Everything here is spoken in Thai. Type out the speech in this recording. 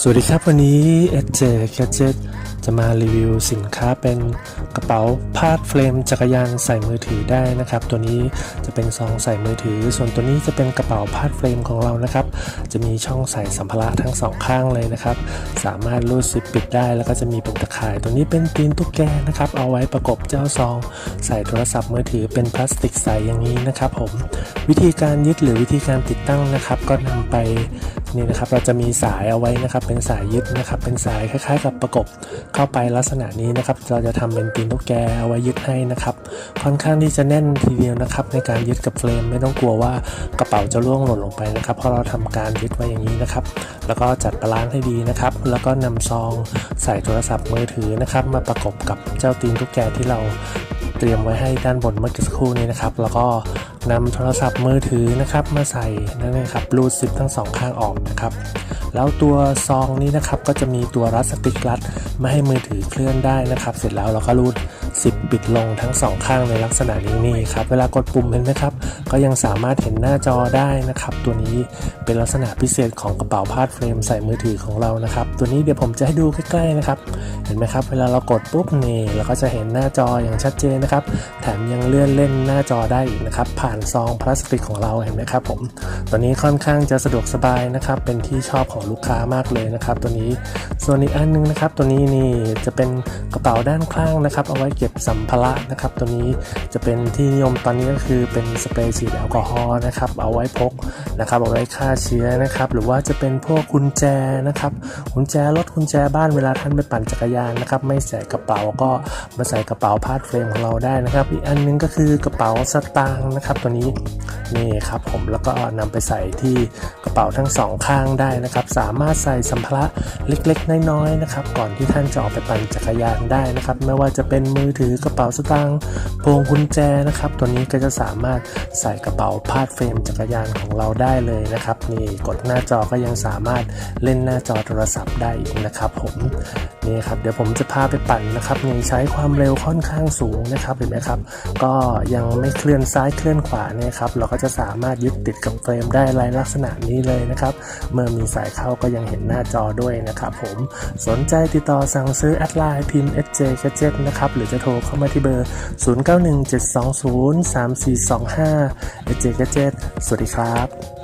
สวัสดีครับวันนี้ SJ Gadget จะมารีวิวสินค้าเป็นกระเป๋าพาดเฟรมจักรยานใส่มือถือได้นะครับ ตัวนี้จะเป็นซองใส่มือถือ ส่วนตัวนี้จะเป็นกระเป๋าพาดเฟรมของเรานะครับ จะมีช่องใส่สัมภาระทั้งสองข้างเลยนะครับ สามารถรูดซิปปิดได้แล้วก็จะมีปุ่มตะข่าย ตัวนี้เป็นตีนตุ๊กแกนะครับ เอาไว้ประกบเจ้าซอง ใส่โทรศัพท์มือถือเป็นพลาสติกใสอย่างนี้นะครับ ผม วิธีการยึดหรือวิธีการติดตั้งนะครับ ก็นำไปนี่นะครับเราจะมีสายเอาไว้นะครับ เป็นสายยึดนะครับ เป็นสายคล้ายๆ กับประกบเข้าไปลักษณะนี้นะครับ เราจะทำเป็นตีนตุ๊กแกเอาไว้ยึดให้นะครับ ค่อนข้างที่จะแน่นทีเดียวนะครับ ในการยึดกับเฟรมไม่ต้องกลัวว่ากระเป๋าจะร่วงหล่นลงไปนะครับเพราะเราทำการยึดไว้อย่างนี้นะครับ แล้วก็จัดบาลานซ์ให้ดีนะครับ แล้วก็นำซองใส่โทรศัพท์มือถือนะครับ มาประกบกับเจ้าตีนตุ๊กแกที่เราเตรียมไว้ให้ด้านบนเมื่อสักครู่นี้นะครับ แล้วก็ นำโทรศัพท์มือถือนะครับมาใส่นั่นเองครับรูดซิปทั้งสองข้างออกนะครับแล้วตัวซองนี้นะครับก็จะมีตัวรัดสติกรัดไม่ให้มือถือเคลื่อนได้นะครับ เสร็จแล้วเราก็รูด ซิปปิดลงทั้งสองข้างในลักษณะนี้นี่ครับ เวลากดปุ่มเห็นไหมครับ ก็ยังสามารถเห็นหน้าจอได้นะครับ ตัวนี้เป็นลักษณะพิเศษของกระเป๋าพาดเฟรมใส่มือถือของเรานะครับ ตัวนี้เดี๋ยวผมจะให้ดูใกล้ๆนะครับ เห็นไหมครับ เวลาเรากดปุ๊บนี่เราก็จะเห็นหน้าจออย่างชัดเจนนะครับ แถมยังเลื่อนเล่นหน้าจอได้อีกนะครับ ผ่านซองพลาสติกของเราเห็นไหมครับผม ตัวนี้ค่อนข้างจะสะดวกสบายนะครับ เป็นที่ชอบของลูกค้ามากเลยนะครับ ตัวนี้ ส่วนอีกอันหนึงนะครับ ตัวนี้นี่จะเป็นกระเป๋าด้านข้างนะครับ เอาไว้เก็บสัมภาระนะครับ ตัวนี้จะเป็นที่นิยมตอนนี้ก็คือเป็นสเปรย์ฉีดแอลกอฮอล์นะครับ เอาไว้พกนะครับเอาไว้ฆ่าเชื้อนะครับ หรือว่าจะเป็นพวกกุญแจนะครับกุญแจรถกุญแจบ้านเวลาท่านไปปั่นจักรยานนะครับ ไม่ใส่กระเป๋าก็มาใส่กระเป๋าพาดเฟรมของเราได้นะครับ อีกอันหนึงก็คือกระเป๋าสตางค์นะครับ ตัวนี้นี่ครับผมแล้วก็นำไปใส่ที่กระเป๋าทั้งสองข้างได้นะครับ สามารถใส่สัมภาระเล็กๆน้อยๆนะครับ ก่อนที่ท่านจะออกไปปั่นจักรยานได้นะครับ ไม่ว่าจะเป็นมือถือกระเป๋าสตางค์พวงกุญแจนะครับ ตัวนี้ก็จะสามารถใส่กระเป๋าพาดเฟรมจักรยานของเราได้เลยนะครับนี่กดหน้าจอก็ยังสามารถเล่นหน้าจอโทรศัพท์ได้อีกนะครับผมนี่ครับเดี๋ยวผมจะพาไปปั่นนะครับนี่ใช้ความเร็วค่อนข้างสูงนะครับเห็นไหมครับ ก็ยังไม่เคลื่อนซ้ายเคลื่อนขวาเนี่ยครับเราก็จะสามารถยึดติดกับเฟรมได้ลายลักษณะนี้เลยนะครับ เมื่อมีสายเข้าก็ยังเห็นหน้าจอด้วยนะครับผมสนใจติดต่อสั่งซื้อแอดไลน์พิมพ์ SJ Gadget นะครับหรือจะโทรเข้ามาที่เบอร์ 0917203425 AJGAJ สวัสดีครับ